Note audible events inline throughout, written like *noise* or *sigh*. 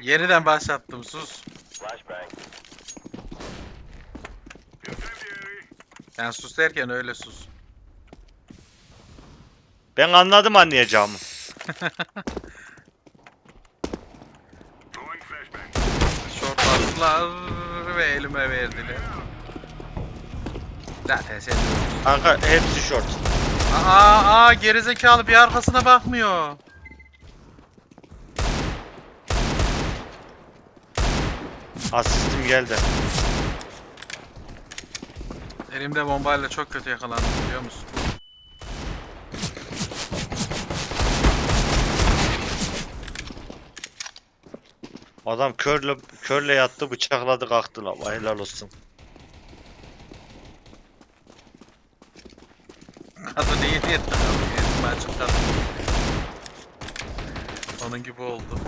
Yeniden başlattım sus. Yani sus derken öyle sus. Ben anladım anlayacağımı. Short bastılar ve elime verdiler. Zaten sen Kanka hepsi short. Aa, aa gerizekalı bir arkasına bakmıyor. Asistim geldi. Elimde bombayla çok kötü yakalandım biliyor musun? Adam körle körle yattı bıçakladı kalktı la. Helal olsun. Kadın iyi yetti abi. Kadın. Onun gibi oldu.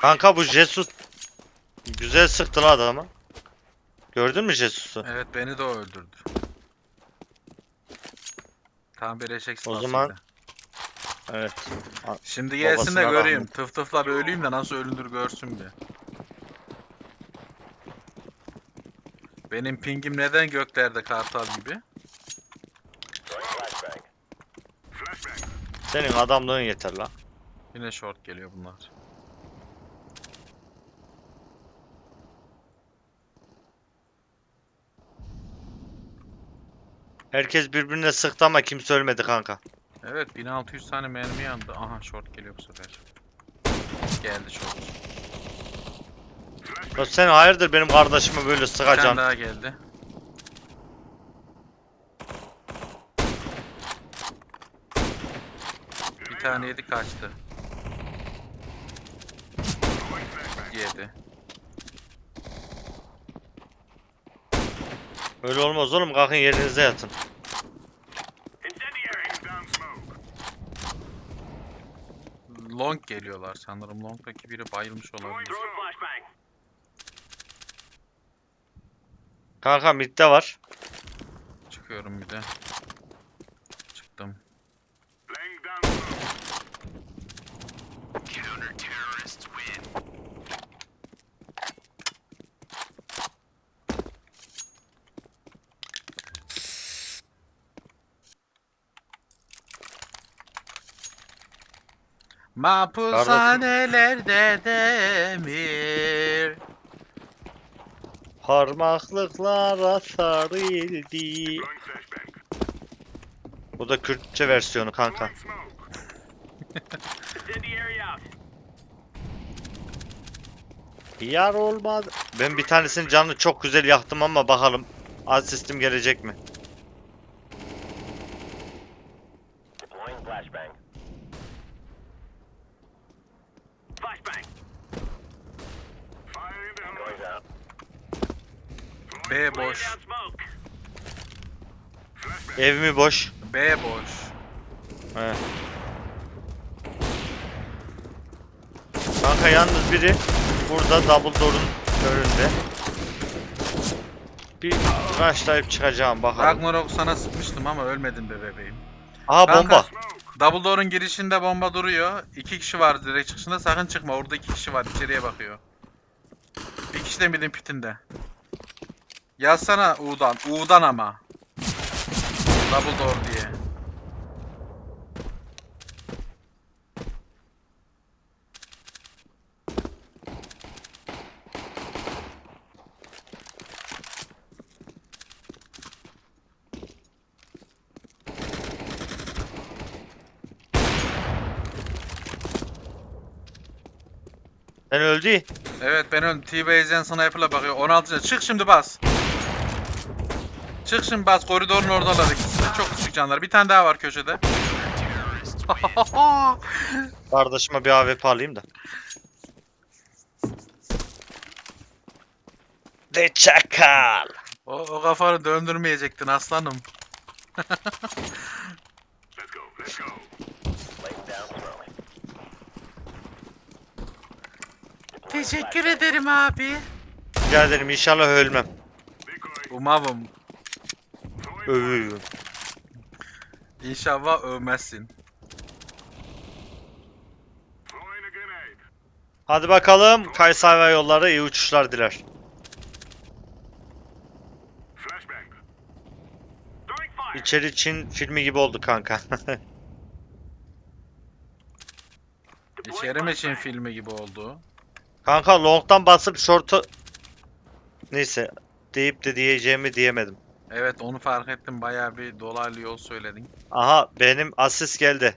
Kanka bu Jesus güzel sıktı la adamı. Gördün mü Jesus'u? Evet beni de o öldürdü. Tam bir eşek O sıpasıydı. zaman Evet. Şimdi gelsin de babasına göreyim. rahmet. Tıf tıfla bir öleyim de nasıl ölünür görsün bir. Benim pingim neden göklerde kartal gibi? Senin adamlığın yeter la. Yine short geliyor bunlar. Herkes birbirine sıktı ama kimse ölmedi kanka. Evet 1600 tane mermi yandı. Aha short geliyor bu sefer. Geldi short. Ya sen hayırdır benim kardeşime böyle Bir tane sıkacaksın. daha geldi. Bir tane yedi kaçtı. Yedi. Öyle olmaz oğlum kalkın yerinize yatın. Long geliyorlar sanırım. Long'daki biri bayılmış olabilir. Kanka midde var. Çıkıyorum bir de. Mahpushanelerde demir. Parmaklıklara sarıldı. Bu da Kürtçe versiyonu kanka. *laughs* Yar olmadı. Ben bir tanesinin canını çok güzel yaktım ama bakalım asistim gelecek mi? B boş. Ev mi boş? B boş. He. Kanka yalnız biri burada double door'un önünde. Bir rushlayıp çıkacağım bakalım. Ragnarok sana sıkmıştım ama ölmedin be bebeğim. Aha Kanka, bomba. Double door'un girişinde bomba duruyor. İki kişi var direkt çıkışında sakın çıkma. Orada iki kişi var içeriye bakıyor. Bir kişi de midin pitinde. Yazsana U'dan. U'dan ama. Double door diye. Sen öldü. Evet ben öldüm. T-Base'den sniper'la bakıyor. 16 Çık şimdi bas. Çık şimdi bas. Koridorun oradalar ikisi. Çok küçük canlar. Bir tane daha var köşede. *laughs* Kardeşime bir AWP alayım da. De çakal. o, o kafanı döndürmeyecektin aslanım. *laughs* Teşekkür ederim abi. Rica ederim inşallah ölmem. Umarım. Övüyorum. İnşallah ölmezsin. Hadi bakalım. Kayseri Hava Yolları iyi uçuşlar diler. İçeri Çin filmi gibi oldu kanka. *laughs* İçeri mi Çin filmi gibi oldu? kanka long'dan basıp short'u... Neyse. Deyip de diyeceğimi diyemedim. Evet onu fark ettim. Bayağı bir dolaylı yol söyledin. Aha benim asist geldi.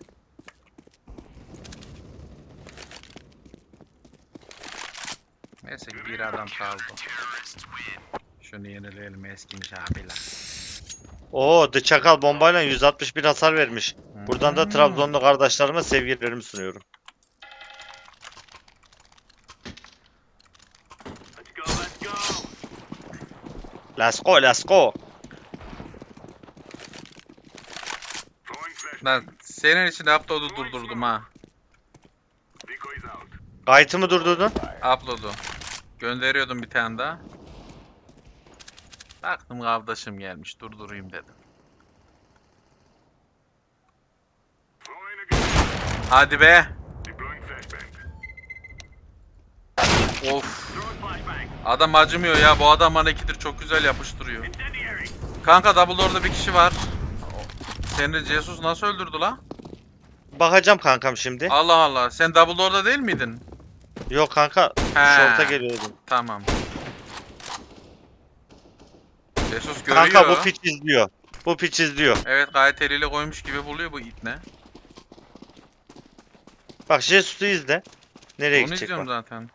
Neyse bir adam kaldı. Şunu yenileyelim eskimiş abiler. Oo The Çakal bombayla 161 hasar vermiş. Buradan da Hmm. Trabzonlu kardeşlerime sevgilerimi sunuyorum. Let's go, let's go. Let's go, let's go. Throwing flashbang. Lan senin için upload'u durdurdum ha. Kayıtı mı durdurdun? Upload'u. Gönderiyordum bir tane daha. Baktım kardeşim gelmiş durdurayım dedim. Hadi be. Of. Adam acımıyor ya. Bu adam hareketleri çok güzel yapıştırıyor. Kanka double orada bir kişi var. Seni Jesus nasıl öldürdü la? Bakacağım kankam şimdi. Allah Allah. Sen double orada değil miydin? Yok kanka. He. Short'a geliyordum. Tamam. Jesus görüyor. Kanka bu piç izliyor. Bu piç izliyor. Evet gayet eliyle koymuş gibi buluyor bu it ne? Bak Jesus'u izle. Nereye Onu gidecek izliyorum bak. zaten.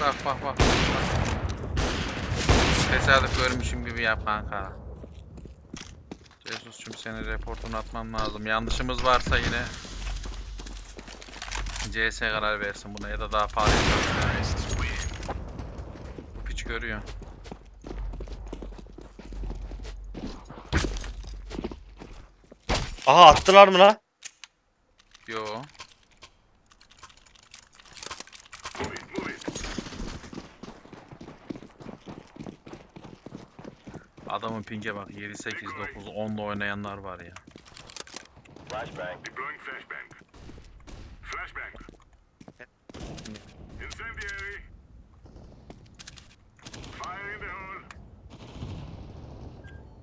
Bak bak bak. Tesadüf görmüşüm gibi yap kanka. Jesus'cum senin reportunu atman lazım. Yanlışımız varsa yine CS karar versin buna ya da daha fazla. Bu piç görüyor. Aha attılar mı la? Yo. Move it, move it. Adamın pinge bak 7 8 9 10'da oynayanlar var ya. Flashbang. Deploying flashbang. Flashbang. Incendiary. Fire in the hole.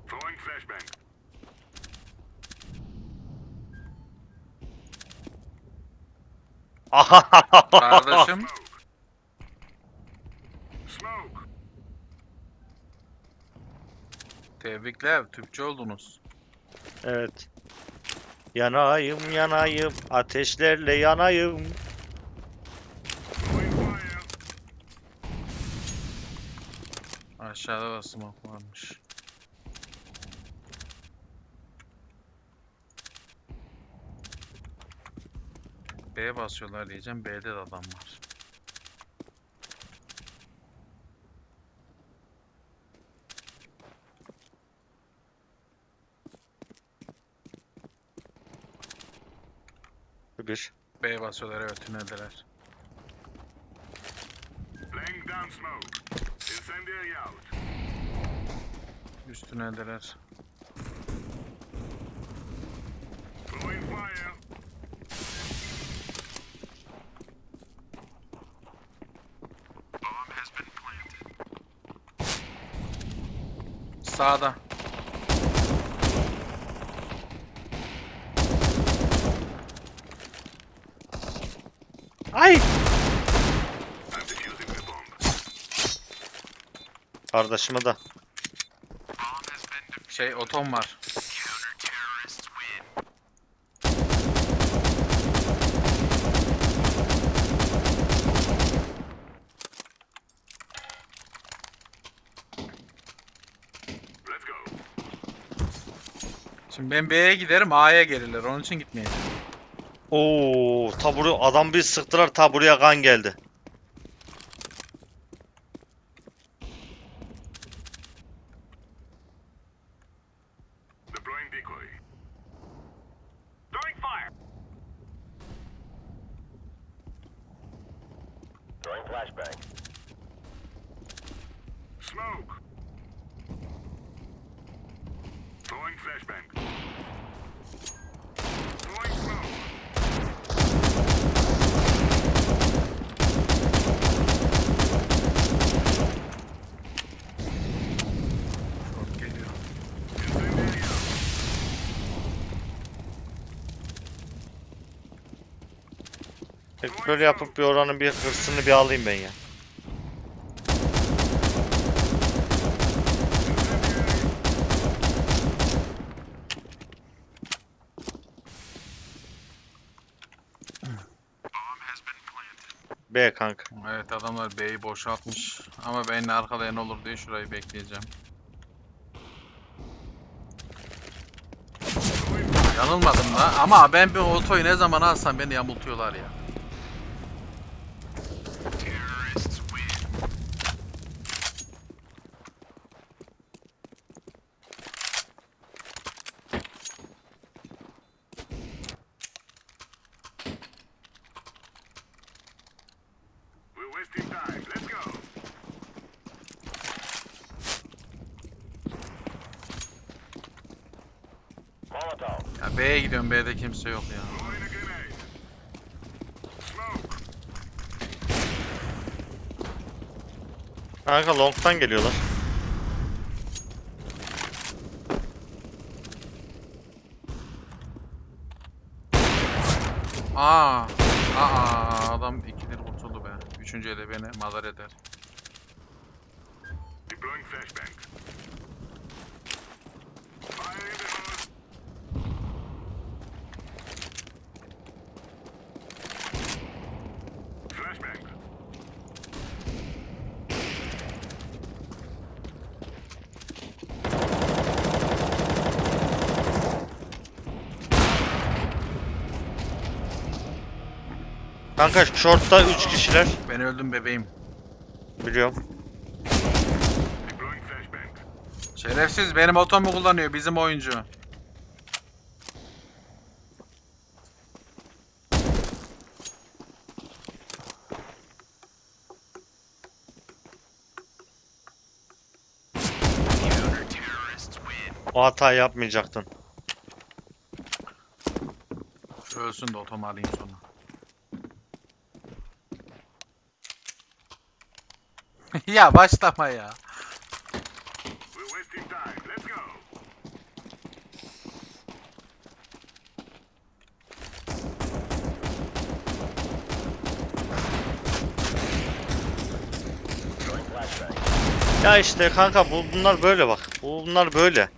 Throwing flashbang. *laughs* Kardeşim Smoke. Smoke. Tebrikler Türkçe oldunuz. Evet. Yanayım yanayım ateşlerle yanayım. Aşağıda da smoke varmış. B'ye basıyorlar diyeceğim. B'de de adam var. Bir. B'ye basıyorlar evet tüneldeler. Laying down smoke. Incendiary out. Üst tüneldeler. Throwing fire. Bomb has been planted. Sağda. Ay! I'm defusing the bomb. Kardeşime de. Şey otom var. Şimdi ben B'ye giderim A'ya gelirler. Onun için gitmeyeceğim. Oo, ta buraya adam bir sıktılar ta buraya kan geldi. Peki böyle yapıp bir oranın bir hırsını bir alayım ben ya. B kanka. Evet adamlar B'yi boşaltmış. Ama beni arkalayan olur diye şurayı bekleyeceğim. Yanılmadım da ama ben bir otoyu ne zaman alsam beni yamultuyorlar ya. Ya B'ye gidiyorum B'de kimse yok ya. Kanka long'tan geliyorlar. Aa, aa adam ikidir kurtuldu de beni madar eder. Deploying flashbang. Fire in the hole. Flashbang. Kanka short'ta 3 kişiler. Ben öldüm bebeğim. Biliyorum. Şerefsiz benim otomu kullanıyor bizim oyuncu. O hatayı yapmayacaktın. Ölsün de otomu alayım sonra. *laughs* ya başlama ya. Ya işte kanka bu bunlar böyle bak. Bu bunlar böyle.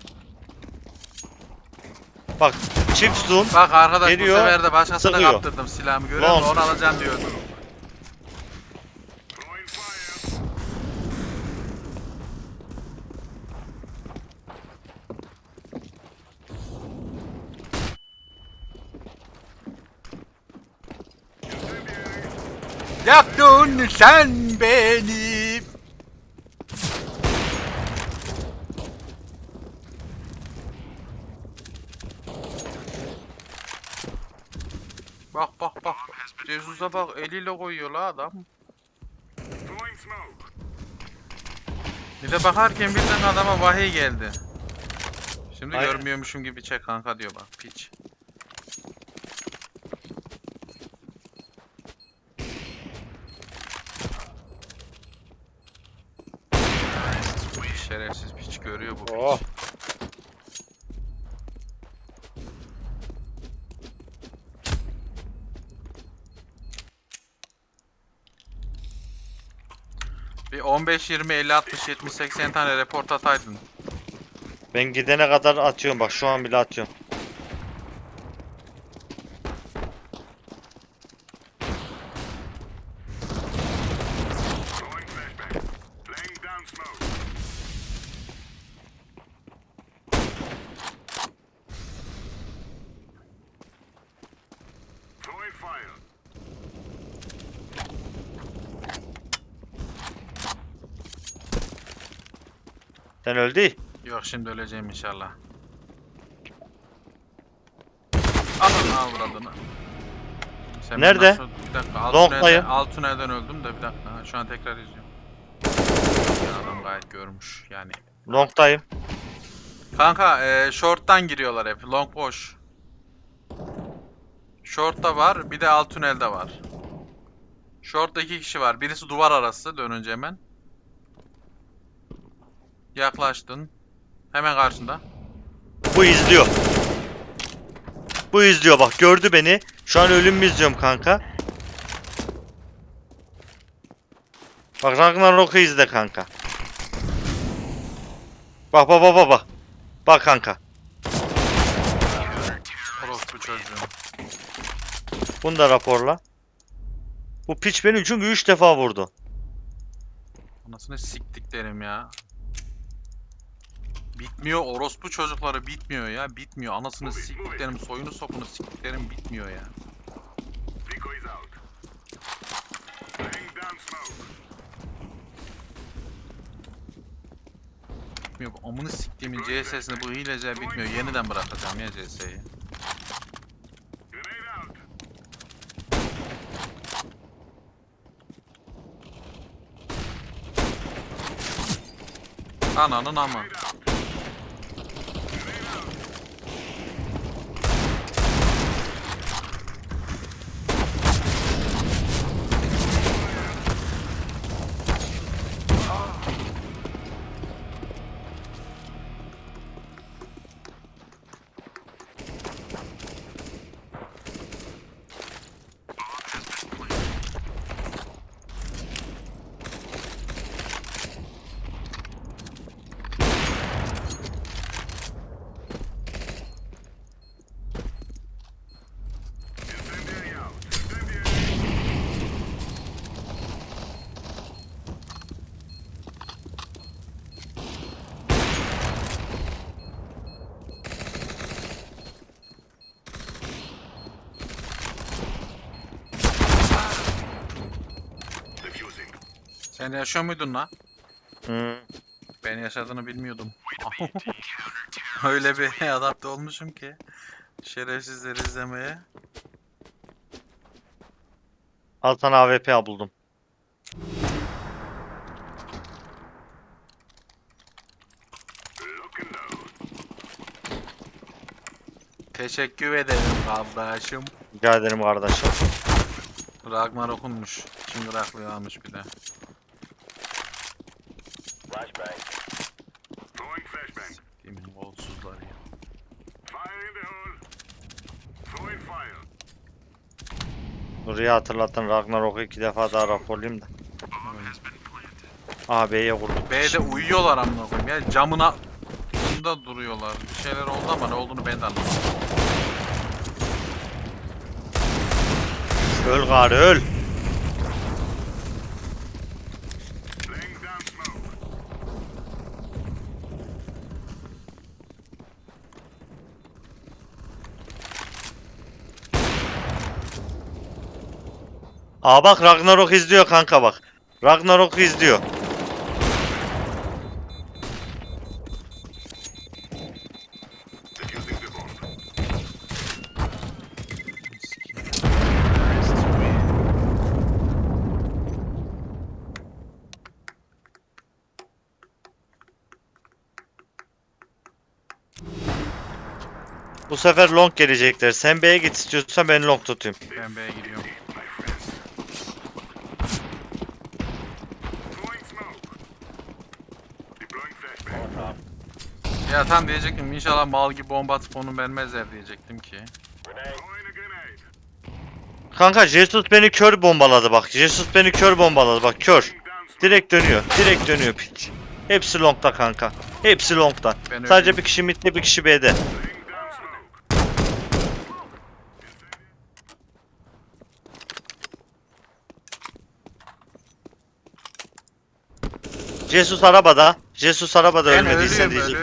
Bak çift zoom. Bak arkadaş Geliyor, bu sefer de başkasına sıkıyor. kaptırdım silahımı görüyor musun? Onu alacağım diyordum. Throwing fire. Incendiary. Yaktın sen beni. Bak bak bak. Jesus'a bak eliyle koyuyor la adam. Bir de bakarken birden adama vahiy geldi. Şimdi Aynen. görmüyormuşum gibi çek kanka diyor bak piç. Şerefsiz piç görüyor bu piç. Oh. Bir 15, 20, 50, 60, 70, 80 tane report ataydın. Ben gidene kadar atıyorum bak şu an bile atıyorum. Throwing flashbang. Laying down smoke. Throwing fire. Sen öldü. Yok şimdi öleceğim inşallah. Alın avradını. Sen Nerede? nasıl- Bir dakika öldüm de bir dakika. Ha, Şu an tekrar izliyorum. Adam gayet görmüş yani. Long'dayım. Kanka e, short'tan giriyorlar hep. Long boş. Short'ta var. Bir de alt tünelde var. Short'ta iki kişi var. Birisi duvar arası. Dönünce hemen. Yaklaştın. Hemen karşında. Bu izliyor. Bu izliyor bak gördü beni. Şu an ölümümü izliyorum kanka. Bak Ragnarok'u izle kanka. Bak bak bak bak bak. Bak kanka. Orospu. Bunu da raporla. Bu piç beni çünkü 3 defa vurdu. Anasını siktiklerim ya. Bitmiyor orospu çocukları bitmiyor ya bitmiyor. Anasını siktiklerim soyunu sopunu siktiklerim bitmiyor ya. Bitmiyor. Amını siktiğimin CS'sini bu hilece bitmiyor. Yeniden bırakacağım ya CS'yi. Ananın ama. Grenade out. Grenade out. Incendiary out. Incendiary. Defusing. Sen yaşıyor muydun lan? Hı. Ben yaşadığını bilmiyordum. *laughs* Öyle bir *laughs* adapte olmuşum ki. Şerefsizleri izlemeye. Al sana AWP buldum. Teşekkür ederim kardeşim. Rica ederim kardeşim. Ragnar okunmuş. Çıngıraklığı almış bir de. Throwing flashbang. Siktiğimin golsuzları ya. Fire in the hole. Throwing fire. Nuri'ye hatırlatın Ragnarok'u iki defa daha raporlayayım da. Aha B'ye vurduk. B'de uyuyorlar amına koyayım ya. Camın altında duruyorlar. Bir şeyler oldu ama ne olduğunu ben de anlamadım. Öl gari öl. Aa bak Ragnarok izliyor kanka bak. Ragnarok izliyor. Bu sefer long gelecekler. Sen B'ye git istiyorsan ben long tutayım. Ben B'ye gidiyorum. My friends. Throwing smoke. Deploying flashbang. Ya tam diyecektim inşallah mal gibi bomba atıp onu vermezler diyecektim ki. Kanka Jesus beni kör bombaladı bak. Jesus beni kör bombaladı bak kör. Direkt dönüyor. Direkt dönüyor piç. Hepsi long'da kanka. Hepsi long'da. Ben Sadece öyleyim. bir kişi midde bir kişi B'de. Jesus arabada. Jesus arabada Ben ölmediyse ölüyüm diyecek.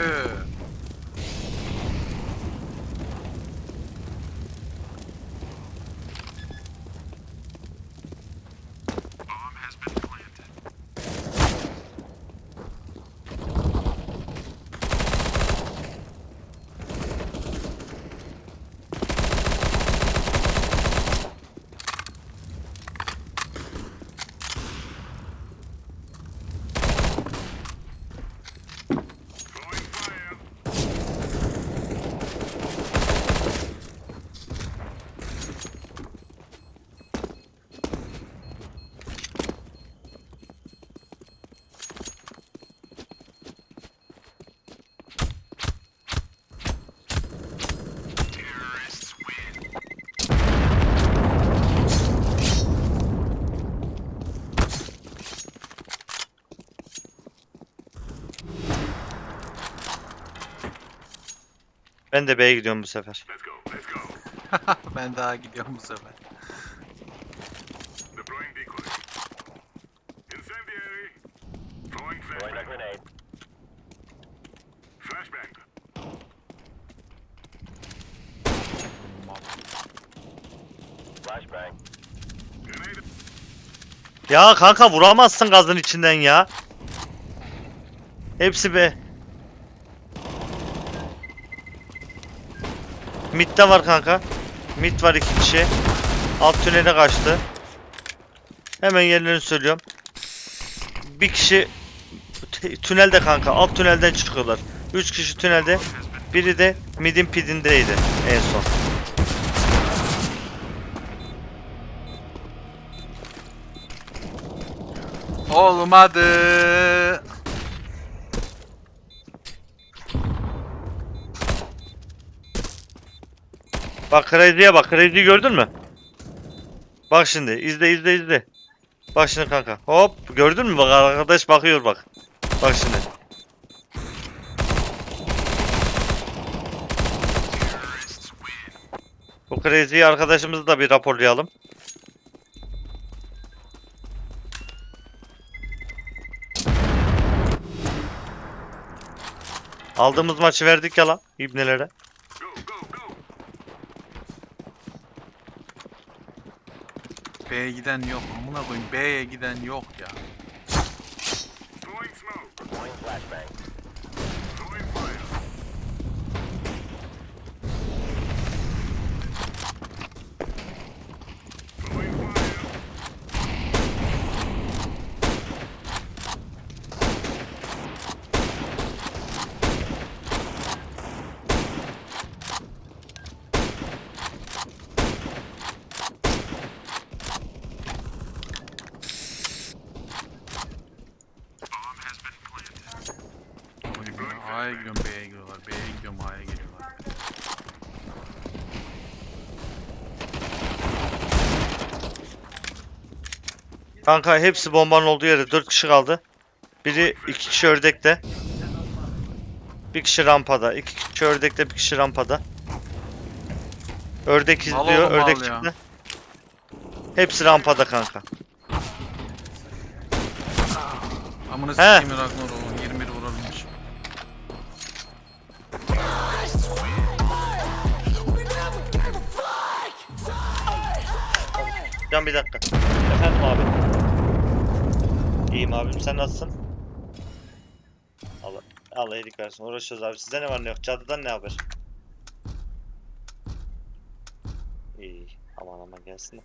Throwing fire. Ben de B'ye gidiyorum bu sefer. Let's go. Let's go. *laughs* ben daha gidiyorum bu sefer. Ya kanka vuramazsın gazın içinden ya. Hepsi B. Mid'de var kanka. Mid var iki kişi. Alt tünele kaçtı. Hemen yerlerini söylüyorum. Bir kişi tünelde kanka. Alt tünelden çıkıyorlar. Üç kişi tünelde. Biri de midin pidindeydi en son. Olmadı. Bak Crazy'ye bak. Crazy'yi gördün mü? Bak şimdi. izle izle izle. Bak şimdi kanka. Hop. Gördün mü? Bak arkadaş bakıyor bak. Bak şimdi. Bu Crazy'yi arkadaşımızı da bir raporlayalım. Aldığımız maçı verdik ya lan ibnelere. Go, go, go. B'ye giden yok. Amına koyayım B'ye giden yok ya. Throwing smoke. Deploying flashbang. Throwing fire. Throwing fire. Koyayım ya. A'ya gidiyorum B'ye giriyorlar. B'ye gidiyorum A'ya geliyorlar. Kanka hepsi bombanın olduğu yerde 4 kişi kaldı. Biri 2 kişi ördekte. Bir kişi rampada. 2 kişi ördekte, bir kişi rampada. Ördek izliyor, oğlum, mal ördek ya. çıktı. Hepsi rampada kanka. Amına sikeyim Ragnarok'un 21 vurulmuş. Can bir dakika. Efendim abi. İyiyim abim sen nasılsın? Allah, Allah iyilik versin. Uğraşıyoruz abi. Sizde ne var ne yok? Cadıdan ne haber? İyi. Aman aman gelsin. de.